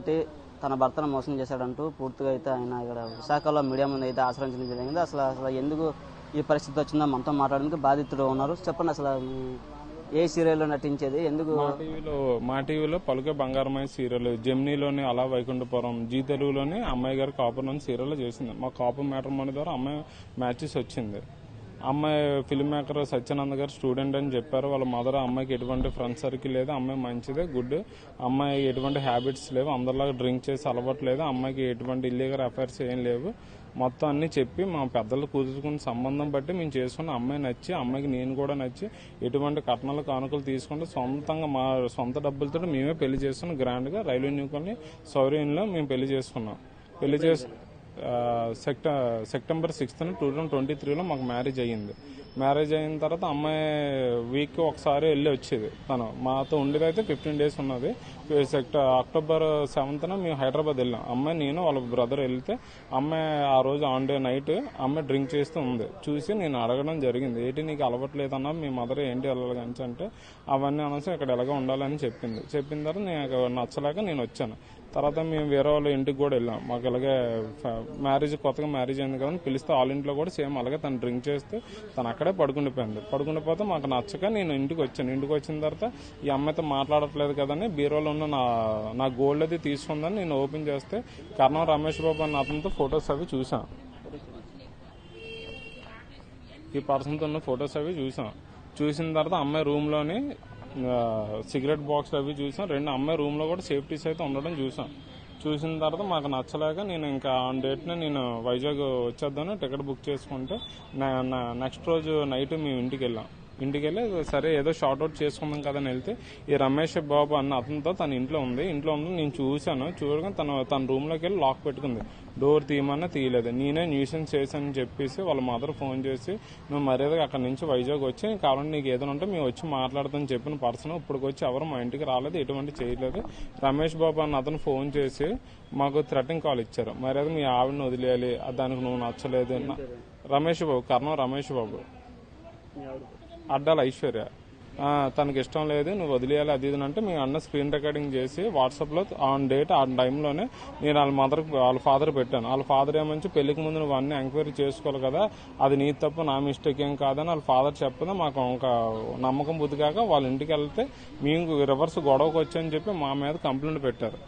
నటి తన భర్తను మోసం చేశాడంటూ పూర్తిగా అయితే ఆయన ఇక్కడ విశాఖలో మీడియా ముందు అయితే ఆశ్రయించడం జరిగింది. అసలు అసలు ఎందుకు ఈ పరిస్థితి వచ్చిందో మనతో మాట్లాడడానికి బాధితుడు ఉన్నారు. చెప్పండి అసలు ఏ సీరియల్లో నటించేది? ఎందుకు మా టీవీలో మా టీవీలో పలుకే బంగారమై సీరియల్ జెమ్నీలోని అలా వైకుంఠపురం జీ తెలుగులోని అమ్మాయి గారు కాపర్ సీరియల్ చేసింది. మా కాపు మ్యాటర్ మనీ ద్వారా అమ్మాయి మ్యాచెస్ వచ్చింది. అమ్మాయి ఫిల్మ్ మేకర్ సత్యానంద్ గారు స్టూడెంట్ అని చెప్పారు. వాళ్ళ మదర్ అమ్మాయికి ఎటువంటి ఫ్రెండ్ సర్కిల్ లేదు. అమ్మాయి మంచిదే గుడ్ అమ్మాయి ఎటువంటి హ్యాబిట్స్ లేవు. అందరిలాగా డ్రింక్ చేసి అలవాటు లేదు. అమ్మాయికి ఎటువంటి ఇల్లీగల్ అఫైర్స్ ఏం లేవు. మొత్తం అన్ని చెప్పి మా పెద్దలు కుదుర్చుకున్న సంబంధం బట్టి మేము చేసుకున్న అమ్మాయి నచ్చి అమ్మాయికి నేను కూడా నచ్చి ఎటువంటి కట్నాలు కానుకలు తీసుకుంటే సొంతంగా మా సొంత డబ్బులతో మేమే పెళ్ళి చేసుకున్నాం గ్రాండ్గా రైల్వే న్యూ సౌర్యంలో మేము పెళ్ళి చేసుకున్నాం. పెళ్ళి చేసి September sixth two thousand twenty త్రీలో మాకు మ్యారేజ్ అయ్యింది. మ్యారేజ్ అయిన తర్వాత అమ్మాయి వీక్ ఒకసారి వెళ్ళి వచ్చేది. తను మాతో ఉండేది అయితే ఫిఫ్టీన్ డేస్ ఉన్నది. సెక్ట అక్టోబర్ సెవెంత్న మేము హైదరాబాద్ వెళ్ళాం. అమ్మాయి నేను వాళ్ళ బ్రదర్ వెళ్తే అమ్మాయి ఆ రోజు ఆన్ డే నైట్ అమ్మాయి డ్రింక్ చేస్తూ ఉంది. చూసి నేను అడగడం జరిగింది. ఏంటి నీకు అలవట్లేదన్నా? మీ మదర్ ఏంటి వెళ్ళాలి అంటే అవన్నీ అనేసి ఇక్కడ ఎలాగ ఉండాలని చెప్పింది. చెప్పిన తర్వాత నేను నచ్చలేక నేను వచ్చాను. తర్వాత మేము వేరే వాళ్ళ ఇంటికి కూడా వెళ్ళాం. మాకు ఇలాగే మ్యారేజ్ కొత్తగా మ్యారేజ్ అయింది కదా అని పిలిస్తే వాళ్ళ ఇంట్లో కూడా సేమ్ అలాగే తను డ్రింక్ చేస్తే తను అక్కడే పడుకుండిపోయింది. పడుకుండిపోతే మాకు నచ్చక నేను ఇంటికి వచ్చాను. ఇంటికి వచ్చిన తర్వాత ఈ అమ్మాయితో మాట్లాడట్లేదు కదని బీరోలో ఉన్న నా నా గోల్డ్ అది తీసుకుందని నేను ఓపెన్ చేస్తే కర్ణం రమేష్ బాబు అన్న అతనితో ఫొటోస్ అవి చూసాం ఈ పర్సన్తో ఉన్న ఫొటోస్ అవి చూసాం చూసిన తర్వాత అమ్మాయి రూమ్లోని సిగరెట్ బాక్స్ అవి చూసాం రెండు అమ్మాయి రూమ్లో కూడా సేఫ్టీస్ అయితే ఉండడం చూసాం చూసిన తర్వాత మాకు నచ్చలేక నేను ఇంకా ఆన్ డేట్ని నేను వైజాగ్ వచ్చేద్దాను టికెట్ బుక్ చేసుకుంటే నెక్స్ట్ రోజు నైట్ మేము ఇంటికి వెళ్ళాం. ఇంటికి వెళ్ళి సరే ఏదో షార్ట్ అవుట్ చేసుకుందాం కదని వెళ్తే ఈ రమేష్ బాబు అన్న అతనితో తన ఇంట్లో ఉంది. ఇంట్లో ఉంది నేను చూశాను. చూడగా తన తన రూమ్లోకి వెళ్ళి లాక్ పెట్టుకుంది. డోర్ తీయమన్నా తీయలేదు. నేనే న్యూసెన్స్ చేశానని చెప్పేసి వాళ్ళ మదర్ ఫోన్ చేసి నువ్వు మర్యాదగా అక్కడ నుంచి వైజాగ్ వచ్చి కావాలంటే నీకు ఏదైనా ఉంటే మేము వచ్చి మాట్లాడతామని చెప్పిన పర్సన్ ఇప్పటికి వచ్చి ఎవరు మా ఇంటికి రాలేదు ఎటువంటి చేయలేదు. రమేష్ బాబు అన్న అతను ఫోన్ చేసి మాకు థ్రెటింగ్ కాల్ ఇచ్చారు. మర్యాద మీ ఆవిడని వదిలేయాలి. దానికి నువ్వు నచ్చలేదు రమేష్ బాబు కర్ణం రమేష్ బాబు. అడ్డాల ఐశ్వర్య. తనకి ఇష్టం లేదు నువ్వు వదిలేయాలి అది ఇది అంటే మీ అన్న స్క్రీన్ రికార్డింగ్ చేసి వాట్సాప్లో ఆన్ డేట్ ఆ టైంలోనే నేను వాళ్ళ మదర్ వాళ్ళ ఫాదర్ పెట్టాను. వాళ్ళ ఫాదర్ ఏమంచి పెళ్ళికి ముందు నువ్వు అన్ని ఎంక్వైరీ చేసుకోవాలి కదా అది నీ తప్పు నా మిస్టేక్ ఏం కాదని వాళ్ళ ఫాదర్ చెప్పదా మాకు ఒక నమ్మకం బుద్ధి కాక వాళ్ళ ఇంటికి వెళ్తే మేము రివర్స్ గొడవకు వచ్చని చెప్పి మా మీద కంప్లైంట్ పెట్టారు.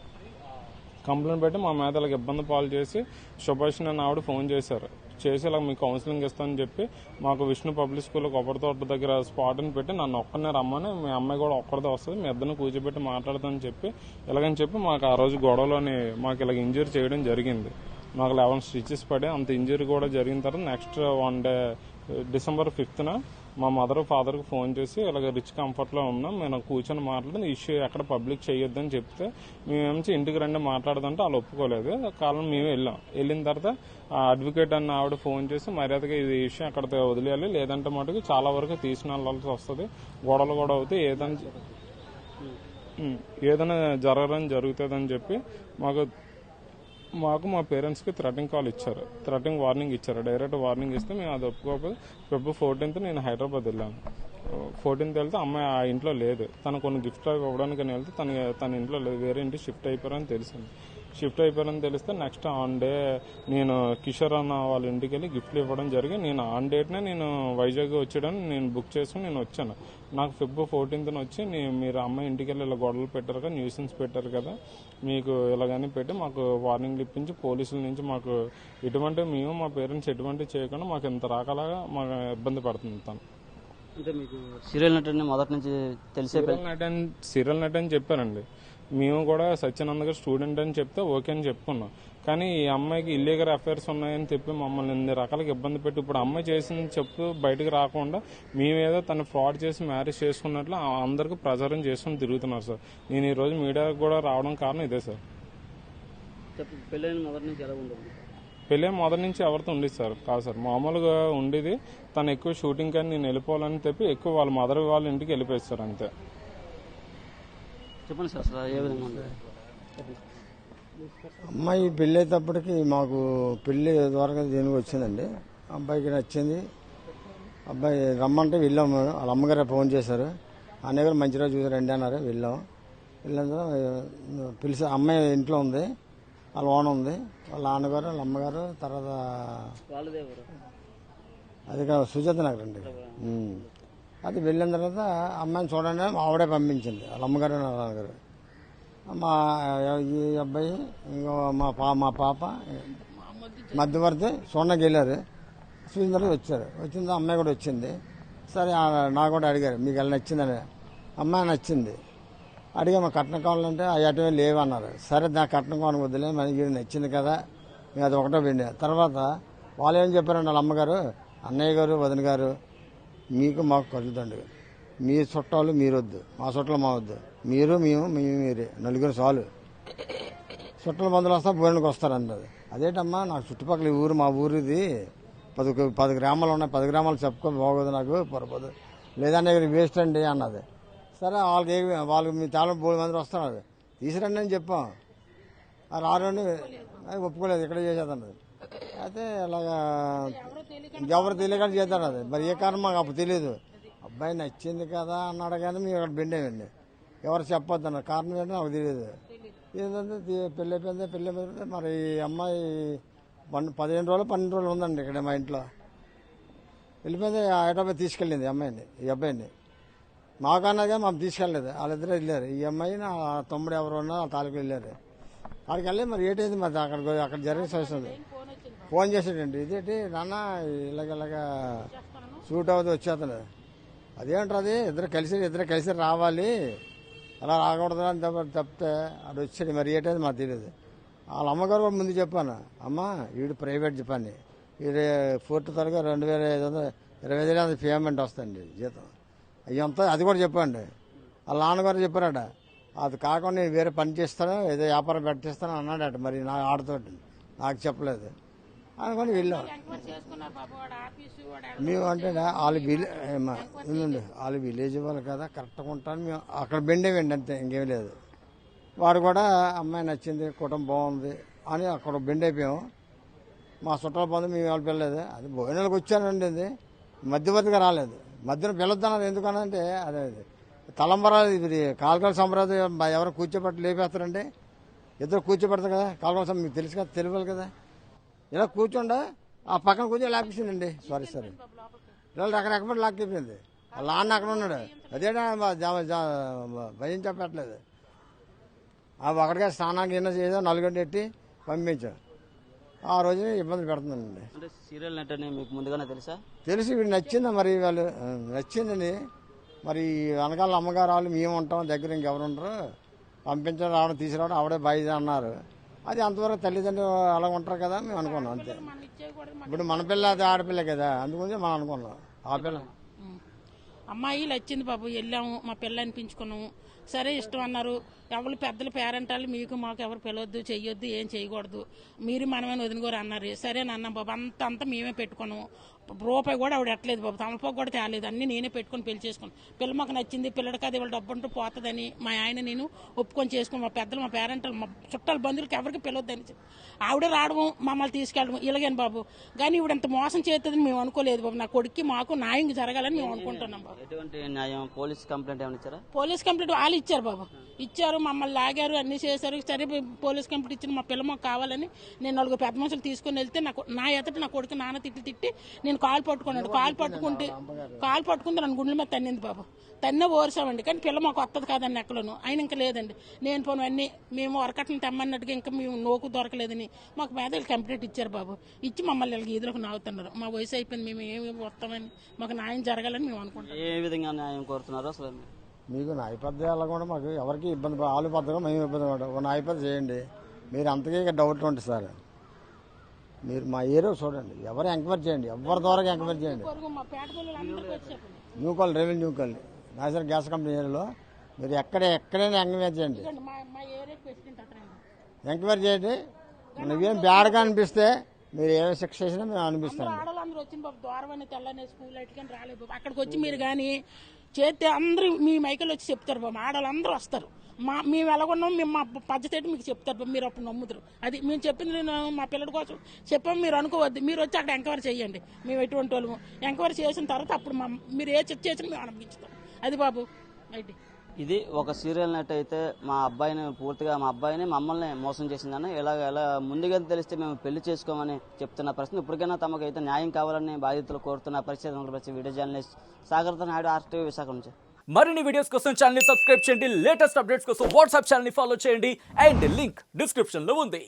కంప్లైంట్ పెట్టి మా మీద ఇలాగ ఇబ్బంది పాలు చేసి సుభాష్ అని ఆవిడ ఫోన్ చేశారు. చేసి ఇలా మీకు కౌన్సిలింగ్ ఇస్తానని చెప్పి మాకు విష్ణు పబ్లిక్ స్కూల్ కొబ్బరితోట దగ్గర స్పాట్ని పెట్టి నన్ను ఒక్కనే రమ్మని మీ అమ్మాయి కూడా ఒక్కరిదే వస్తుంది మీ ఇద్దరిని కూర్చోబెట్టి మాట్లాడతానని చెప్పి ఇలాగని చెప్పి మాకు ఆ రోజు గొడవలోని మాకు ఇలాగ ఇంజరీ చేయడం జరిగింది. మాకు లెవెన్ స్టిచెస్ పడి అంత ఇంజరీ కూడా జరిగిన తర్వాత నెక్స్ట్ వన్ డే డిసెంబర్ ఫిఫ్త్న మా మదర్ ఫాదర్కి ఫోన్ చేసి ఇలాగ రిచ్ కంఫర్ట్లో ఉన్నాం మేము కూర్చొని మాట్లాడి ఇష్యూ ఎక్కడ పబ్లిక్ చేయొద్దని చెప్తే మేమేమించి ఇంటికి రండి మాట్లాడదంటే వాళ్ళు ఒప్పుకోలేదు. కాలం మేము వెళ్ళాం. వెళ్ళిన తర్వాత ఆ అడ్వకేట్ అన్న ఆవిడ ఫోన్ చేసి మర్యాదగా ఇది ఇష్యూ అక్కడ వదిలేయాలి లేదంటే మటుకు చాలా వరకు తీసుకుని వెళ్ళాల్సి వస్తుంది గొడవలు కూడా అవుతాయి ఏదైనా ఏదైనా జరగడం జరుగుతుందని చెప్పి మాకు మాకు మా పేరెంట్స్కి థ్రెటింగ్ కాల్ ఇచ్చారు. థ్రెటింగ్ వార్నింగ్ ఇచ్చారు. డైరెక్ట్ వార్నింగ్ ఇస్తే మేము అది ఒప్పుకోకపోతే ఫిబ్రవరి ఫోర్టీన్త్ నేను హైదరాబాద్ వెళ్ళాను. ఫోర్టీన్త్ వెళ్తే అమ్మాయి ఆ ఇంట్లో లేదు. తను కొన్ని గిఫ్ట్ ఇవ్వడానికి వెళ్తే తన తన ఇంట్లో లేదు. వేరే ఇంటికి షిఫ్ట్ అయిపోయారని తెలిసింది. షిఫ్ట్ అయిపోయారని తెలిస్తే నెక్స్ట్ ఆన్ డే నేను కిషోర్ అన్న వాళ్ళ ఇంటికి వెళ్ళి గిఫ్ట్లు ఇవ్వడం జరిగి నేను ఆన్ డేట్నే నేను వైజాగ్ వచ్చేయడానికి నేను బుక్ చేసుకుని నేను వచ్చాను. నాకు ఫిబ్రవరి ఫోర్టీన్త్న వచ్చి మీరు అమ్మాయి ఇంటికి వెళ్ళి ఇలా గొడవలు పెట్టారు కదా న్యూసెన్స్ పెట్టారు కదా మీకు ఇలాగని పెట్టి మాకు వార్నింగ్ ఇప్పించి పోలీసుల నుంచి మాకు ఎటువంటి మేము మా పేరెంట్స్ ఎటువంటి చేయకుండా మాకు ఇంత రాకలాగా మాకు ఇబ్బంది పడుతుంది తను. అంటే మీకు సీరియల్ నటుడిని మొదటి నుంచి తెలిసే సీరియల్ నటి అని సీరియల్ నటి అని చెప్పారండి మేము కూడా సత్యానంద్ గారు స్టూడెంట్ అని చెప్తే ఓకే అని చెప్పుకున్నాం. కానీ ఈ అమ్మాయికి ఇల్లీగల్ అఫైర్స్ ఉన్నాయని చెప్పి మమ్మల్ని ఇన్ని రకాలుగా ఇబ్బంది పెట్టి ఇప్పుడు అమ్మాయి చేసింది చెప్పు బయటకు రాకుండా మేమేదో తను ఫ్రాడ్ చేసి మ్యారేజ్ చేసుకున్నట్లు ఆ- అందరికీ ప్రచారం చేసుకుని తిరుగుతున్నారు సార్. నేను ఈ రోజు మీడియాకు కూడా రావడం కారణం ఇదే సార్. పెళ్ళైన మొదటి నుంచి ఎలా ఉండదు పెళ్ళే మొదటి నుంచి ఎవరితో ఉండేది సార్? కాదు సార్. మామూలుగా ఉండేది తను ఎక్కువ షూటింగ్ కానీ నేను వెళ్ళిపోవాలని చెప్పి ఎక్కువ వాళ్ళ మదర్ వాళ్ళ ఇంటికి వెళ్ళిపోయింది సార్ అంతే. చెప్పండి సార్ అసలు ఏ విధంగా ఉంది? అమ్మాయి పెళ్ళి అయ్యేటప్పటికి మాకు పెళ్ళి ద్వారా దేనికి వచ్చిందండి? అబ్బాయికి నచ్చింది. అబ్బాయి రమ్మంటే వెళ్ళాము వాళ్ళ అమ్మగారు ఫోన్ చేశారు. అన్నయ్య గారు మంచి రోజు చూసి రండి అన్నారు. వెళ్ళాం. వీళ్ళందరూ పిలిచి అమ్మాయి ఇంట్లో ఉంది. వాళ్ళ ఓన ఉంది. వాళ్ళ నాన్నగారు వాళ్ళ అమ్మగారు తర్వాత అది కాదు సుజాత నగర్ అండి. అది వెళ్ళిన తర్వాత అమ్మాయిని చూడండి ఆవిడే పంపించింది. వాళ్ళ అమ్మగారు వాళ్ళ నాన్నగారు. మా ఈ అబ్బాయి ఇంకో మా పా మా పాప మధ్యవర్తి చూడడానికి వెళ్ళారు. చూసిన తర్వాత వచ్చారు. వచ్చిన అమ్మాయి కూడా వచ్చింది. సరే నాకు కూడా అడిగారు మీకు ఎలా నచ్చిందని. అమ్మాయి నచ్చింది. అడిగా మా కోనలు అంటే ఆ అటువే లేవన్నారు. సరే నా కట్నం కావాలి వద్దులే మనకి నచ్చింది కదా మేము అది ఒకటో పిండి. తర్వాత వాళ్ళు ఏం చెప్పారండి వాళ్ళ అమ్మగారు అన్నయ్య గారు వదిన గారు మీకు మాకు కలుగుతండి మీ చుట్టాలు మీరొద్దు మా చుట్టాలు మా వద్దు. మీరు మేము మేము మీరే నలుగురు చాలు. చుట్టాల మందులు వస్తా భోజనానికి వస్తారు అన్నది అదేంటమ్మా నాకు చుట్టుపక్కల ఈ ఊరు మా ఊరు ఇది పది పది గ్రామాలు ఉన్నాయి పది గ్రామాలు చెప్పుకో బాగోదు నాకు పొరపదు లేదంటే వేస్ట్ అండి అన్నది. సరే వాళ్ళకి ఏమి వాళ్ళకి మీ చాలా మూడు మంది వస్తున్నారు తీసురండి అని చెప్పాం. ఆ రారండి అది ఒప్పుకోలేదు ఇక్కడ చేసేదన్నది అయితే ఇలాగా ఎవరు తెలియక చేద్దాం అది. మరి ఏ కారణం మాకు అప్పుడు తెలియదు అబ్బాయి నచ్చింది కదా అన్నాడు కానీ మేము ఇక్కడ బెండేవండి ఎవరు చెప్పొద్దు అన్న కారణం ఏంటో నాకు తెలియదు ఏంటంటే పెళ్ళి అయిపోయింది పెళ్ళి అయిపోయింది. మరి ఈ అమ్మాయి పన్ను పదిహేను రోజులు పన్నెండు రోజులు ఉందండి ఇక్కడ మా ఇంట్లో. వెళ్ళిపోయింది హైదరాబాద్ తీసుకెళ్ళింది అమ్మాయిని ఈ అబ్బాయిని. మాకన్నదిగా మాకు తీసుకెళ్ళలేదు. వాళ్ళిద్దరూ వెళ్ళారు. ఈ అమ్మాయి నా తమ్ముడు ఎవరు ఉన్నా ఆ తాలూకు వెళ్ళారు. అక్కడికి వెళ్ళి మరి ఏంటైంది మరి అక్కడ అక్కడ జరిగిన సమస్య ఫోన్ చేసాడండి ఇదేంటి నాన్న ఇలాగ ఇలాగా షూట్ అవుతుంది వచ్చేతను. అదేంటారు అది? ఇద్దరు కలిసి ఇద్దరు కలిసి రావాలి. అలా రాకూడదు అని తప్పితే అది వచ్చాడు మరి ఏంటది మాకు తెలియదు. వాళ్ళ అమ్మగారు కూడా ముందు చెప్పాను. అమ్మ వీడు ప్రైవేట్ చెప్పాను వీడు ఫోర్త్ తరగా రెండు వేల ఐదు వందలు ఇరవై ఐదు పేమెంట్ వస్తుంది జీతం. అయ్యంతా అది కూడా చెప్పండి. వాళ్ళ నాన్నగారు చెప్పారట అది కాకుండా నేను వేరే పని చేస్తాను ఏదో వ్యాపారం పెట్టిస్తాను అన్నాడట మరి నా ఆడతోటి. నాకు చెప్పలేదు. అనుకొని వెళ్ళాం. మేము అంటే వాళ్ళు విలే వాళ్ళు విలేజ్ వాళ్ళు కదా కరెక్ట్గా ఉంటాను మేము అక్కడ బెండేవండి అంతే ఇంకేం లేదు. వాడు కూడా అమ్మాయి నచ్చింది కుటుంబం బాగుంది అని అక్కడ బెండ్ అయిపోయాం. మా చుట్టాల బంధు మేము వాళ్ళు పిల్లలేదు అది భోజనాలకు వచ్చానండి అది. మధ్యవర్తిగా రాలేదు. మధ్యన పిలొద్దన్నారు ఎందుకనంటే అదే అది తలంబరాలు ఇది కాల్కల సంప్రదాయం ఎవరు కూర్చోబెట్టి లేపేస్తారండి? ఇద్దరు కూర్చోబెడతారు కదా కాల్కల సంప్రదాయం మీకు తెలుసు కదా తెలియాలి కదా. ఇలా కూర్చోండా ఆ పక్కన కూర్చొని లాక్కేసిందండి సారీ సారీ ఇలా రకరకమైన లాక్కిపోయింది వాళ్ళ నాన్న అక్కడ ఉన్నాడు. అదేనా జా- భయం చెప్పట్లేదు. ఆ ఒకటిగా స్నానానికి ఏదో చేసా నలుగుండి ఎట్టి పంపించాం ఆ రోజు ఇబ్బంది పెడుతుందండి అంటే సీరియల్ మీకు ముందుగానే తెలుసా? తెలిసి వీడు నచ్చిందా మరి వాళ్ళు? నచ్చిందని. మరి వెనకాల అమ్మగారు వాళ్ళు మేము ఉంటాం దగ్గర ఇంకెవరు ఉండరు. పంపించడం రావడం తీసుకురావడం ఆవిడే బాయిద అన్నారు. అది అంతవరకు తల్లిదండ్రులు అలా ఉంటారు కదా మేము అనుకున్నాం అంతే. ఇప్పుడు మన పిల్ల అది ఆడపిల్ల కదా అందుగురించి మనం అనుకున్నాం. ఆ పిల్ల. అమ్మాయి వచ్చింది బాబు వెళ్ళాము మా పిల్ల అనిపించుకున్నాము. సరే ఇష్టం అన్నారు. ఎవరు పెద్దలు పేరెంట్ వాళ్ళు మీకు మాకు ఎవరు పిలవద్దు చెయ్యొద్దు ఏం చేయకూడదు మీరు మనమే వదినగోరు అన్నారు. సరే నాన్న బాబు అంత అంతా మేమే పెట్టుకున్నాము. రూపాయి కూడా ఆవిడ ఎట్టలేదు బాబు. తమలపాకు కూడా తేలేదు. అన్ని నేనే పెట్టుకొని పెళ్ళి చేసుకున్నాను. పిల్ల మాకు నచ్చింది పిల్లడికి అది వాళ్ళ డబ్బు ఉంటూ పోతుందని మా ఆయన నేను ఒప్పుకొని చేసుకుని మా పెద్దలు మా పేరెంట్ మా చుట్టాల బంధువులకి ఎవరికి పిలవద్దని ఆవిడ రావడం మమ్మల్ని తీసుకెళ్ళడం ఇలాగేను బాబు. కానీ ఈవిడ అంత మోసం చేస్తుందని మేము అనుకోలేదు బాబు. నా కొడుక్కి మాకు న్యాయం జరగాలని మేము అనుకుంటున్నాం బాబు. పోలీస్ కంప్లైంట్ వాళ్ళు ఇచ్చారు బాబు. ఇచ్చారు మమ్మల్ని లాగారు అన్ని చేశారు. సరే పోలీస్ కంప్లైంట్ ఇచ్చిన మా పిల్ల మాకు కావాలని నేను నలుగురు పెద్ద మనుషులు తీసుకొని వెళ్తే నాకు నా ఎతటి నా కొడుకు నాన్న తిట్టి తిట్టి నేను కాలు పట్టుకున్నాడు. కాలు పట్టుకుంటే కాలు పట్టుకుంటే నన్ను గుండెల మీద తన్నింది బాబు. తన్నే ఓర్చామండి. కానీ పిల్ల మాకు వస్తుంది కాదండి ఎక్కడను ఆయన ఇంకా లేదండి. నేను పోను అన్ని మేము వరకట్లను తెమ్మన్నట్టుగా ఇంకా మేము నోకు దొరకలేదని మాకు మేధాలు కంప్లీట్ ఇచ్చారు బాబు. ఇచ్చి మమ్మల్ని వీళ్ళకి ఈదులకు నాగుతున్నారు మా వయసు అయిపోయింది మేము ఏమి వస్తామని మాకు న్యాయం జరగాలని మేము అనుకుంటాం ఏ విధంగా న్యాయం కోరుతున్నారు అసలు? మీకు నాయపద్యాలు అలా కూడా మాకు ఎవరికి ఇబ్బంది పడ- వాళ్ళు మేము ఇబ్బంది పడడం ఒక నాయపద్య చేయండి. మీరు అంతకే డౌట్ ఉంటుంది సార్. మీరు మా ఏరియా చూడండి. ఎవరు ఎంక్వైరీ చేయండి. ఎవరి ద్వారా ఎంక్వైరీ చేయండి. New call new call revenue new call national gas company ఏరియాలో మీరు ఎక్కడ ఎక్కడైనా ఎంక్వైరీ చేయండి. ఎంక్వైరీ చేయండి. నువ్వేం బ్యాడ్గా అనిపిస్తే మీరు ఏ శిక్ష చేసినా మేము అనిపిస్తాం. ఆడవాళ్ళందరూ వచ్చింది బాబు. ద్వారమని తెల్లని స్కూల్ అక్కడికి వచ్చి మీరు కానీ చేస్తే అందరూ మీ మైకలు వచ్చి చెప్తారు బాబు ఆడవాళ్ళందరూ వస్తారు. మా మేము ఎలాగొన్నాం మేము మా పద్ధతి మీకు చెప్తారు బాబు మీరు అప్పుడు నమ్ముతారు అది మేము చెప్పింది నేను మా పిల్లడి కోసం చెప్పాము మీరు అనుకోవద్దు. మీరు వచ్చి అక్కడ ఎంక్వైరీ చేయండి. మేము ఎటువంటి వాళ్ళము. ఎంక్వైరీ చేసిన తర్వాత అప్పుడు మా మీరు ఏ చెక్ చేసినా మేము అనిపించుతాం అది బాబు అయితే ఇది ఒక సీరియల్ నట్ అయితే మా అబ్బాయిని పూర్తిగా మా అబ్బాయిని మమ్మల్ని మోసం చేసిందని ఇలాగ ఎలా ముందుగా తెలిస్తే మేము పెళ్ళి చేసుకోమని చెప్తున్న ప్రశ్న. ఇప్పటికైనా తమకు అయితే న్యాయం కావాలని బాధితులు కోరుతున్న పరిస్థితి వీడియో జర్నలిస్ట్ సాగర్తో నాయుడు ఆర్టీవీ విశాఖ నుంచి. మరిన్ని వీడియోస్ కోసం ఛానల్ సబ్స్క్రైబ్ చేయండి. లేటెస్ట్ అప్డేట్స్ కోసం వాట్సాప్ ఛానల్ ఫాలో చేయండి. అండ్ లింక్ డిస్క్రిప్షన్లో ఉంది.